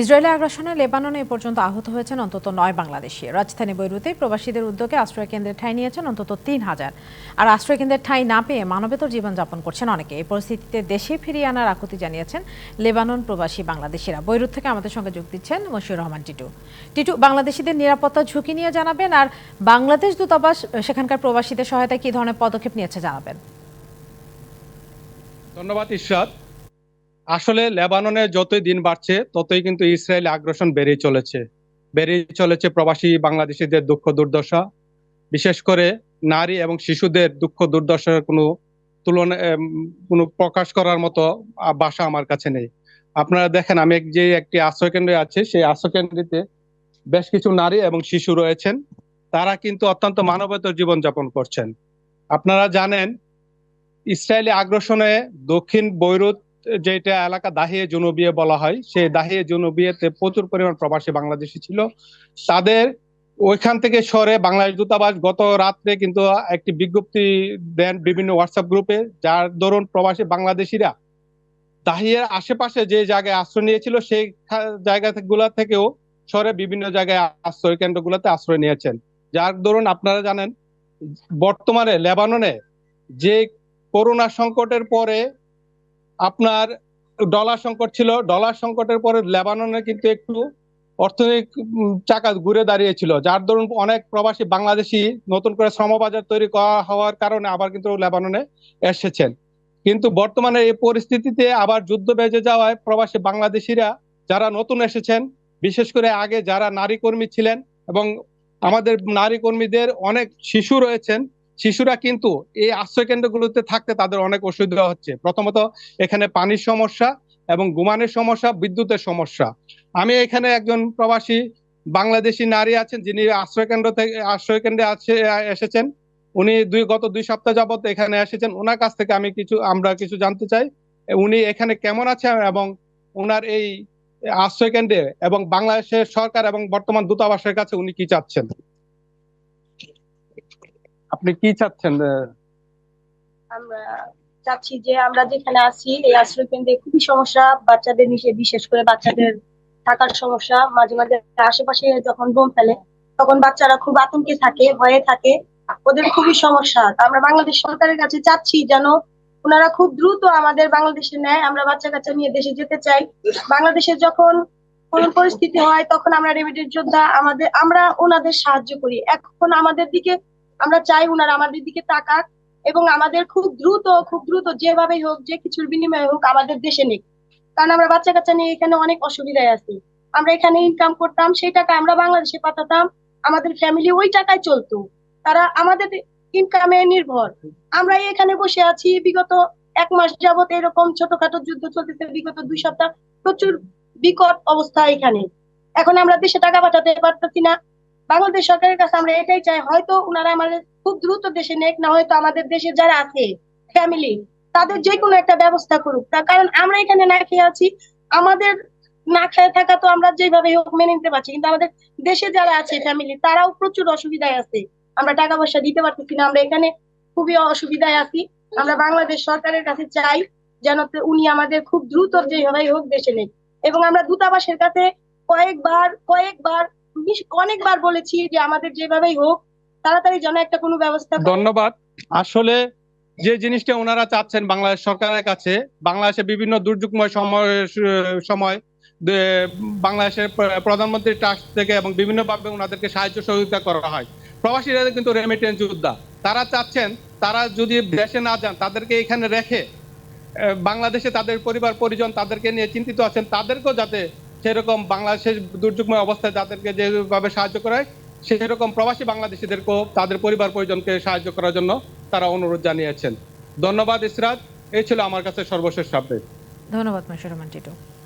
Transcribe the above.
Israeli আগ্রাসনে লেবাননে এ পর্যন্ত আহত হয়েছেন অন্তত নয় বাংলাদেশি। রাজধানী বৈরুতে প্রবাসীদের উদ্যোগে আশ্রয় কেন্দ্রের ঠাঁই নিয়েছেন অন্তত তিন হাজার। আর আশ্রয় কেন্দ্রের ঠাঁই না পেয়ে মানবেতর জীবনযাপন করছেন অনেকে। এই পরিস্থিতিতে দেশে ফিরিয়ে আনার আকুতি জানিয়েছেন লেবানন প্রবাসী বাংলাদেশিরা। বৈরুত থেকে আমাদের সঙ্গে যোগ দিচ্ছেন মশিউর রহমান টিটু। টিটু, বাংলাদেশিদের নিরাপত্তা ঝুঁকি নিয়ে জানাবেন আর বাংলাদেশ দূতাবাস সেখানকার প্রবাসীদের সহায়তায় কী ধরনের পদক্ষেপ নিয়েছে জানাবেন? ধন্যবাদ ইশরাত আসলে লেবাননে যতই দিন বাড়ছে, ততই কিন্তু ইসরায়েল আগ্রাসন বেড়েই চলেছে। বেড়েই চলেছে প্রবাসী বাংলাদেশিদের দুঃখ দুর্দশা। বিশেষ করে নারী এবং শিশুদের দুঃখ দুর্দশার কোনো তুলনা কোনো প্রকাশ করার মতো বাসা আমার কাছে নেই। আপনারা দেখেন, আমি যে একটি আশ্রয় কেন্দ্রে আছে, সেই আশ্রয় কেন্দ্রটিতে বেশ কিছু নারী এবং শিশু রয়েছেন। তারা কিন্তু অত্যন্ত মানবতর জীবনযাপন করছেন। আপনারা জানেন, ইসরায়েলি আগ্রাসনে দক্ষিণ বৈরুত যেটা এলাকা দাহিয়ে জুনুবিয়ে বলা হয়, সেই দাহিয়ে জুনুবিয়েতে প্রচুর পরিমাণ প্রবাসী বাংলাদেশি ছিল। তাদের ওইখান থেকে সরে বাংলাদেশ দূতাবাস গত রাত্রে কিন্তু একটি বিজ্ঞপ্তি দেন বিভিন্ন হোয়াটসঅ্যাপ গ্রুপে যার দরুন প্রবাসী বাংলাদেশিরা দাহিয়ের আশেপাশে যে জায়গায় আশ্রয় নিয়েছিল, সেই জায়গা গুলা থেকেও সরে বিভিন্ন জায়গায় আশ্রয় কেন্দ্র কেন্দ্রগুলোতে আশ্রয় নিয়েছেন। যার দরুন আপনারা জানেন, বর্তমানে লেবাননে যে করোনা সংকটের পরে আপনার ডলার সংকট ছিল। ডলার সংকটের পরে লেবাননে কিন্তু একটু অর্থনৈতিক চাকা ঘুরে দাঁড়িয়েছিল। যার দরুন অনেক প্রবাসী বাংলাদেশি নতুন করে শ্রমবাজার তৈরি করা হওয়ার কারণে আবার কিন্তু লেবাননে এসেছেন। কিন্তু বর্তমানে এই পরিস্থিতিতে আবার যুদ্ধ বেজে যাওয়ায় প্রবাসী বাংলাদেশিরা যারা নতুন এসেছেন, বিশেষ করে আগে যারা নারী কর্মী ছিলেন এবং আমাদের নারী কর্মীদের অনেক শিশু রয়েছেন শিশুরা কিন্তু এই আশ্রয় কেন্দ্রগুলোতে থাকতে তাদের অনেক অসুবিধা হচ্ছে। প্রথমত, এখানে পানির সমস্যা এবং ঘুমানোর সমস্যা, বিদ্যুতের সমস্যা। আমি এখানে একজন প্রবাসী, বাংলাদেশি নারী আছেন, যিনি আশ্রয় কেন্দ্র থেকে আশ্রয় কেন্দ্রে আছে, এসেছেন। উনি দুই, গত দুই সপ্তাহ যাবত এখানে এসেছেন। ওনার কাছ থেকে আমি কিছু, আমরা কিছু জানতে চাই। উনি এখানে কেমন আছেন এবং ওনার এই আশ্রয় কেন্দ্রে এবং বাংলাদেশের সরকার এবং বর্তমান দূতাবাসের কাছে উনি কি চাচ্ছেন? আপনি কি চাচ্ছেন? আমরা চাচ্ছি যে আমরা যেখানে আছি, এই আশ্রয় কেন্দ্রে খুবই সমস্যা। বাচ্চাদের বিশেষ করে বাচ্চাদের থাকার সমস্যা। মাঝে মাঝে আশেপাশে যখন বোম ফেলে, তখন বাচ্চারা খুব আতঙ্কে থাকে, ভয়ে থাকে। ওদের খুবই সমস্যা। আমরা বাংলাদেশ সরকারের কাছে চাচ্ছি যেন ওনারা খুব দ্রুত আমাদের বাংলাদেশে নেয়। আমরা বাচ্চা কাচ্চা নিয়ে দেশে যেতে চাই। বাংলাদেশে যখন কোন পরিস্থিতি হয়, তখন আমরা রেমিডেন্ট যোদ্ধা আমাদের, আমরা ওনাদের সাহায্য করি। এখন আমাদের দিকে আমরা চাই ওনারা আমাদের দিকে তাকাক এবং আমাদের খুব দ্রুত খুব দ্রুত যেভাবেই হোক, যে কিছুর বিনিময়ে হোক আমাদের দেশে নেই কারণ আমরা বাচ্চা কাচ্চা নিয়ে এখানে অনেক অসুবিধায় আছি। আমরা এখানে ইনকাম করতাম, সেই টাকা আমরা বাংলাদেশে পাঠাতাম, আমাদের ফ্যামিলি ওই টাকায় চলতো। তারা আমাদের ইনকামে নির্ভর। আমরা এখানে বসে আছি, বিগত এক মাস যাবত এরকম ছোটখাটো যুদ্ধ চলতেছে, বিগত দুই সপ্তাহ প্রচুর বিকট অবস্থা এখানে। এখন আমরা দেশে টাকা পাঠাতে পারতেছি না। বাংলাদেশ সরকারের কাছে আমরা এটাই চাই, হয়তো ওনারা আমাদের খুব দ্রুত দেশে নেক, না হয়তো আমাদের দেশে যারা আছে ফ্যামিলি তাদের যে কোনো একটা ব্যবস্থা করুক। তার কারণ আমরা এখানে না খেয়ে আছি, আমাদের না খেয়ে থাকা তো আমরা যেভাবে হোক মেনে নিতে পারছি, কিন্তু আমাদের দেশে যারা আছে ফ্যামিলি তারাও প্রচুর অসুবিধায় আছে। আমরা টাকা পয়সা দিতে পারতেছি না, আমরা এখানে খুবই অসুবিধায় আছি। আমরা বাংলাদেশ সরকারের কাছে চাই যেন উনি আমাদের খুব দ্রুত যেভাবে হোক দেশে নেই এবং আমরা দূতাবাসের কাছে কয়েকবার কয়েকবার অনেকবার বলেছি যে আমাদের যেভাবেই হোক, তাড়াতাড়ি যেন একটা কোনো ব্যবস্থা ধন্যবাদ। আসলে যে জিনিসটা ওনারা চাচ্ছেন বাংলাদেশ সরকারের কাছে, বাংলাদেশে বিভিন্ন দুর্যোগময় সময় সময় বাংলাদেশের প্র- প্রধানমন্ত্রী ট্রাস্ট থেকে এবং বিভিন্নভাবে ওনাদেরকে সাহায্য সহযোগিতা করা হয়। প্রবাসীরা কিন্তু রেমিটেন্স যোদ্ধা। তারা চাচ্ছেন, তারা যদি দেশে না যান, তাদেরকে এখানে রেখে বাংলাদেশে তাদের পরিবার, পরিজন তাদেরকে নিয়ে চিন্তিত আছেন, তাদেরকেও যাতে সেরকম বাংলাদেশের দুর্যোগময় অবস্থায় তাদেরকে যেভাবে সাহায্য করায় সেরকম প্রবাসী বাংলাদেশিদেরকেও তাদের পরিবার পরিজনকে সাহায্য করার জন্য তারা অনুরোধ জানিয়েছেন। ধন্যবাদ ইসরাত, এই ছিল আমার কাছে সর্বশেষ আপডেট ধন্যবাদ মাসুর রহমান টিটু।